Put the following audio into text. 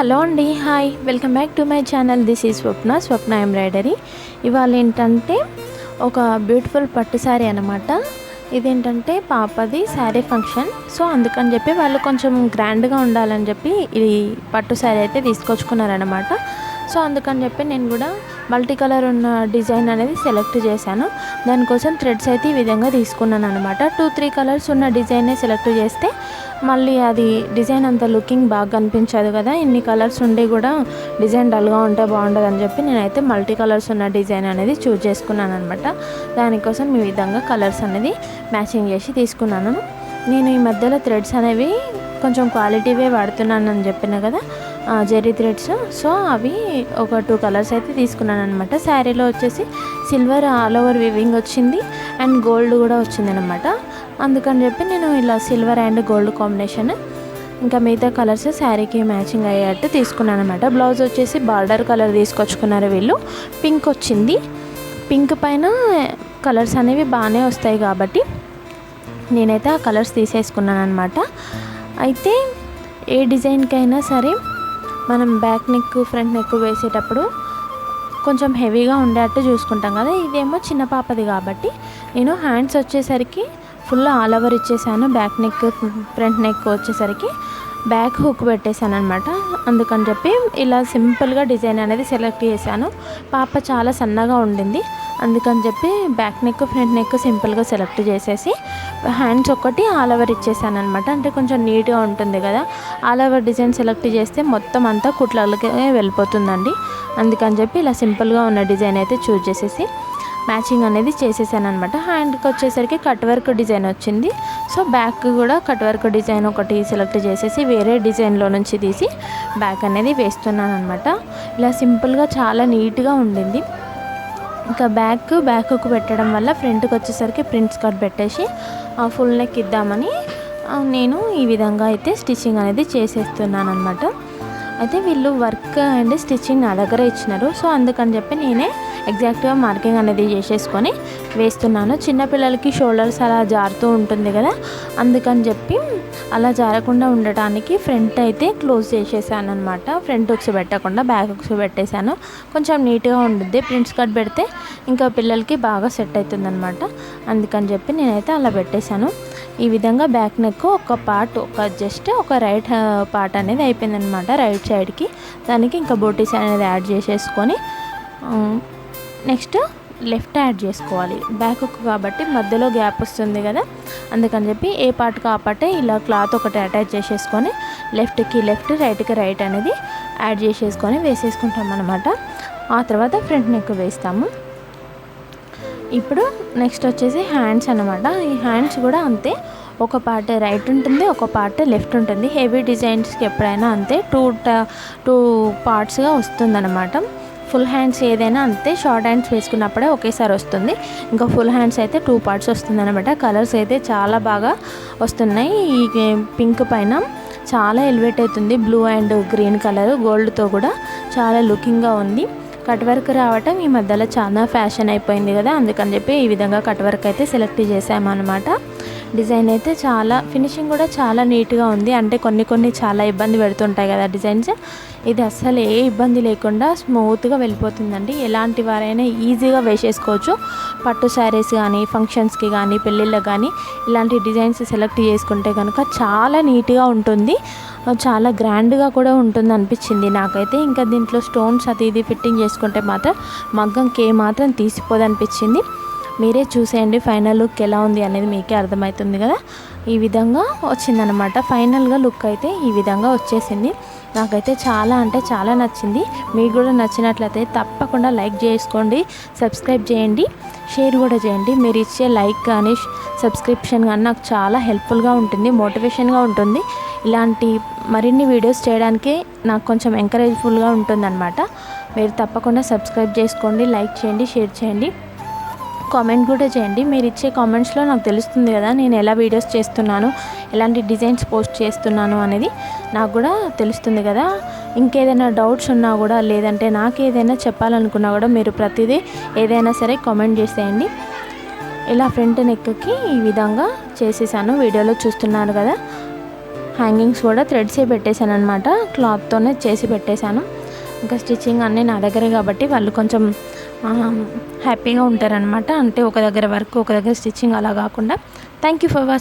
Hello అండి hi. Welcome back to my channel. This is Swapna. Swapna embroidery ఇవాళ ఏంటంటే ఒక బ్యూటిఫుల్ పట్టు శారీ అనమాట ఇదేంటంటే పాపది శారీ ఫంక్షన్. సో అందుకని చెప్పి వాళ్ళు కొంచెం గ్రాండ్గా ఉండాలని చెప్పి ఈ పట్టు శారీ అయితే తీసుకొచ్చుకున్నారనమాట సో అందుకని చెప్పి నేను కూడా మల్టీ కలర్ ఉన్న డిజైన్ అనేది సెలెక్ట్ చేశాను. దానికోసం థ్రెడ్స్ అయితే ఈ విధంగా తీసుకున్నాను అనమాట టూ త్రీ కలర్స్ ఉన్న డిజైనే సెలెక్ట్ చేస్తే మళ్ళీ అది డిజైన్ అంత లుకింగ్ బాగా కనిపించదు కదా. ఇన్ని కలర్స్ ఉండి కూడా డిజైన్ డల్గా ఉంటే బాగుండదు అని చెప్పి నేనైతే మల్టీ కలర్స్ ఉన్న డిజైన్ అనేది చూజ్ చేసుకున్నాను అనమాట దానికోసం ఈ విధంగా కలర్స్ అనేది మ్యాచింగ్ చేసి తీసుకున్నాను. నేను ఈ మధ్యలో థ్రెడ్స్ అనేవి కొంచెం క్వాలిటీవే వాడుతున్నానని చెప్పిన కదా జెర్రీ థ్రెడ్స్. సో అవి ఒక టూ కలర్స్ అయితే తీసుకున్నాను అనమాట శారీలో వచ్చేసి సిల్వర్ ఆల్ ఓవర్ వివింగ్ వచ్చింది. అండ్ గోల్డ్ కూడా వచ్చింది అనమాట అందుకని చెప్పి నేను ఇలా సిల్వర్ అండ్ గోల్డ్ కాంబినేషన్ ఇంకా మిగతా కలర్స్ శారీకి మ్యాచింగ్ అయ్యేటట్టు తీసుకున్నాను అనమాట బ్లౌజ్ వచ్చేసి బార్డర్ కలర్ తీసుకొచ్చుకున్నారు వీళ్ళు. పింక్ వచ్చింది. పింక్ పైన కలర్స్ అనేవి బాగానే వస్తాయి కాబట్టి నేనైతే ఆ కలర్స్ తీసేసుకున్నాను అనమాట అయితే ఏ డిజైన్కైనా సరే మనం బ్యాక్ నెక్ ఫ్రంట్ నెక్ వేసేటప్పుడు కొంచెం హెవీగా ఉండేటట్టు చూసుకుంటాం కదా. ఇదేమో చిన్న పాపది కాబట్టి నేను హ్యాండ్స్ వచ్చేసరికి ఫుల్ ఆల్ ఓవర్ ఇచ్చేసాను. బ్యాక్ నెక్ ఫ్రంట్ నెక్ వచ్చేసరికి బ్యాక్ హుక్ పెట్టేశాను అనమాట అందుకని చెప్పి ఇలా సింపుల్గా డిజైన్ అనేది సెలెక్ట్ చేశాను. పాప చాలా సన్నగా ఉండింది. అందుకని చెప్పి బ్యాక్ నెక్ ఫ్రంట్ నెక్ సింపుల్గా సెలెక్ట్ చేసేసి హ్యాండ్స్ ఒకటి ఆల్ ఓవర్ ఇచ్చేసాను అనమాట అంటే కొంచెం నీట్గా ఉంటుంది కదా. ఆల్ ఓవర్ డిజైన్ సెలెక్ట్ చేస్తే మొత్తం అంతా కుట్లకే వెళ్ళిపోతుందండి. అందుకని చెప్పి ఇలా సింపుల్గా ఉన్న డిజైన్ అయితే చూజ్ చేసేసి మ్యాచింగ్ అనేది చేసేసాను అనమాట హ్యాండ్కి వచ్చేసరికి కట్ వర్క్ డిజైన్ వచ్చింది. సో బ్యాక్ కూడా కట్ వర్క్ డిజైన్ ఒకటి సెలెక్ట్ చేసేసి వేరే డిజైన్లో నుంచి తీసి బ్యాక్ అనేది వేస్తున్నాను అనమాట ఇలా సింపుల్గా చాలా నీట్గా ఉండింది. ఇంకా బ్యాక్ బ్యాక్కు పెట్టడం వల్ల ఫ్రంట్కి వచ్చేసరికి ప్రింట్స్ కట్ పెట్టేసి ఫుల్ నెక్ ఇద్దామని నేను ఈ విధంగా అయితే స్టిచ్చింగ్ అనేది చేసేస్తున్నాను అనమాట అయితే వీళ్ళు వర్క్ అండ్ స్టిచ్చింగ్ నా దగ్గర ఇచ్చినారు. సో అందుకని చెప్పి నేనే ఎగ్జాక్ట్గా మార్కింగ్ అనేది చేసేసుకొని వేస్తున్నాను. చిన్నపిల్లలకి షోల్డర్స్ అలా జారుతూ ఉంటుంది కదా అందుకని చెప్పి అలా జారకుండా ఉండటానికి ఫ్రంట్ అయితే క్లోజ్ చేసేసాను అనమాట ఫ్రంట్ హుక్స్ పెట్టకుండా బ్యాక్ ఒకసారి పెట్టేశాను. కొంచెం నీట్గా ఉంటుంది ప్రింట్స్ కట్ పెడితే ఇంకా పిల్లలకి బాగా సెట్ అవుతుంది అనమాట అందుకని చెప్పి నేనైతే అలా పెట్టేశాను. ఈ విధంగా బ్యాక్ నెక్ ఒక పార్ట్ ఒక జస్ట్ ఒక రైట్ పార్ట్ uh, అనేది అయిపోయిందనమాట రైట్ సైడ్కి దానికి ఇంకా బోటీస్ అనేది యాడ్ చేసేసుకొని నెక్స్ట్ లెఫ్ట్ యాడ్ చేసుకోవాలి. బ్యాక్ కాబట్టి మధ్యలో గ్యాప్ వస్తుంది కదా. అందుకని చెప్పి ఏ పార్ట్ ఆ ఇలా క్లాత్ ఒకటి అటాచ్ చేసేసుకొని లెఫ్ట్కి లెఫ్ట్ రైట్కి రైట్ అనేది యాడ్ చేసేసుకొని వేసేసుకుంటాం అనమాట ఆ తర్వాత ఫ్రంట్ నెక్ వేస్తాము. ఇప్పుడు నెక్స్ట్ వచ్చేసి హ్యాండ్స్ అనమాట ఈ హ్యాండ్స్ కూడా అంతే. ఒక పార్ట్ రైట్ ఉంటుంది ఒక పార్ట్ లెఫ్ట్ ఉంటుంది. హెవీ డిజైన్స్కి ఎప్పుడైనా అంతే. టూ టూ పార్ట్స్గా వస్తుందన్నమాట. ఫుల్ హ్యాండ్స్ ఏదైనా అంతే. షార్ట్ హ్యాండ్స్ వేసుకున్నప్పుడే ఒకేసారి వస్తుంది. ఇంకా ఫుల్ హ్యాండ్స్ అయితే టూ పార్ట్స్ వస్తుంది అనమాట కలర్స్ అయితే చాలా బాగా వస్తున్నాయి. ఈ పింక్ పైన చాలా ఎలివేట్ అవుతుంది. బ్లూ అండ్ గ్రీన్ కలర్ గోల్డ్తో కూడా చాలా లుకింగ్గా ఉంది. కట్ వర్క్ రావటం ఈ మధ్యలో చాలా ఫ్యాషన్ అయిపోయింది కదా అందుకని చెప్పి ఈ విధంగా కట్ వర్క్ అయితే సెలెక్ట్ చేసామన్నమాట డిజైన్ అయితే చాలా ఫినిషింగ్ కూడా చాలా నీట్గా ఉంది. అంటే కొన్ని కొన్ని చాలా ఇబ్బంది పెడుతుంటాయి కదా డిజైన్స్. ఇది అస్సలు ఏ ఇబ్బంది లేకుండా స్మూత్గా వెళ్ళిపోతుందండి. ఎలాంటి వారైనా ఈజీగా వేసేసుకోవచ్చు. పట్టు శారీస్ కానీ ఫంక్షన్స్కి కానీ పెళ్ళిళ్ళకి కానీ ఇలాంటి డిజైన్స్ సెలెక్ట్ చేసుకుంటే కనుక చాలా నీట్గా ఉంటుంది. చాలా గ్రాండ్గా కూడా ఉంటుంది అనిపించింది నాకైతే. ఇంకా దీంట్లో స్టోన్స్ అది ఇది ఫిట్టింగ్ చేసుకుంటే మాత్రం మగ్గంకి మాత్రం తీసిపోదనిపించింది. మీరే చూసేయండి ఫైనల్ లుక్ ఎలా ఉంది అనేది మీకే అర్థమవుతుంది కదా? ఈ విధంగా వచ్చిందనమాట ఫైనల్గా లుక్ అయితే ఈ విధంగా వచ్చేసింది. నాకైతే చాలా అంటే చాలా నచ్చింది. మీకు కూడా నచ్చినట్లయితే తప్పకుండా లైక్ చేసుకోండి సబ్స్క్రైబ్ చేయండి షేర్ కూడా చేయండి. మీరు ఇచ్చే లైక్ కానీ సబ్స్క్రిప్షన్ కానీ నాకు చాలా హెల్ప్ఫుల్గా ఉంటుంది మోటివేషన్గా ఉంటుంది. ఇలాంటి మరిన్ని వీడియోస్ చేయడానికి నాకు కొంచెం ఎంకరేజ్ఫుల్గా ఉంటుందన్నమాట. మీరు తప్పకుండా సబ్స్క్రైబ్ చేసుకోండి లైక్ చేయండి షేర్ చేయండి. కామెంట్ కూడా చేయండి. మీరు ఇచ్చే కామెంట్స్లో నాకు తెలుస్తుంది కదా నేను ఎలా వీడియోస్ చేస్తున్నాను ఎలాంటి డిజైన్స్ పోస్ట్ చేస్తున్నాను అనేది నాకు కూడా తెలుస్తుంది కదా. ఇంకేదైనా డౌట్స్ ఉన్నా కూడా లేదంటే నాకు ఏదైనా చెప్పాలనుకున్నా కూడా మీరు ప్రతిదీ ఏదైనా సరే కామెంట్ చేసేయండి. ఇలా ఫ్రంట్ నెక్కి ఈ విధంగా చేసేసాను. వీడియోలో చూస్తున్నారు కదా. హ్యాంగింగ్స్ కూడా థ్రెడ్సే పెట్టేశాను అనమాట క్లాత్తోనే చేసి పెట్టేశాను. ఇంకా స్టిచ్చింగ్ అన్నీ నా దగ్గరే కాబట్టి వాళ్ళు కొంచెం హ్యాపీగా ఉంటారనమాట అంటే ఒక దగ్గర వర్క్ ఒక దగ్గర స్టిచ్చింగ్ అలా కాకుండా. Thank you for watching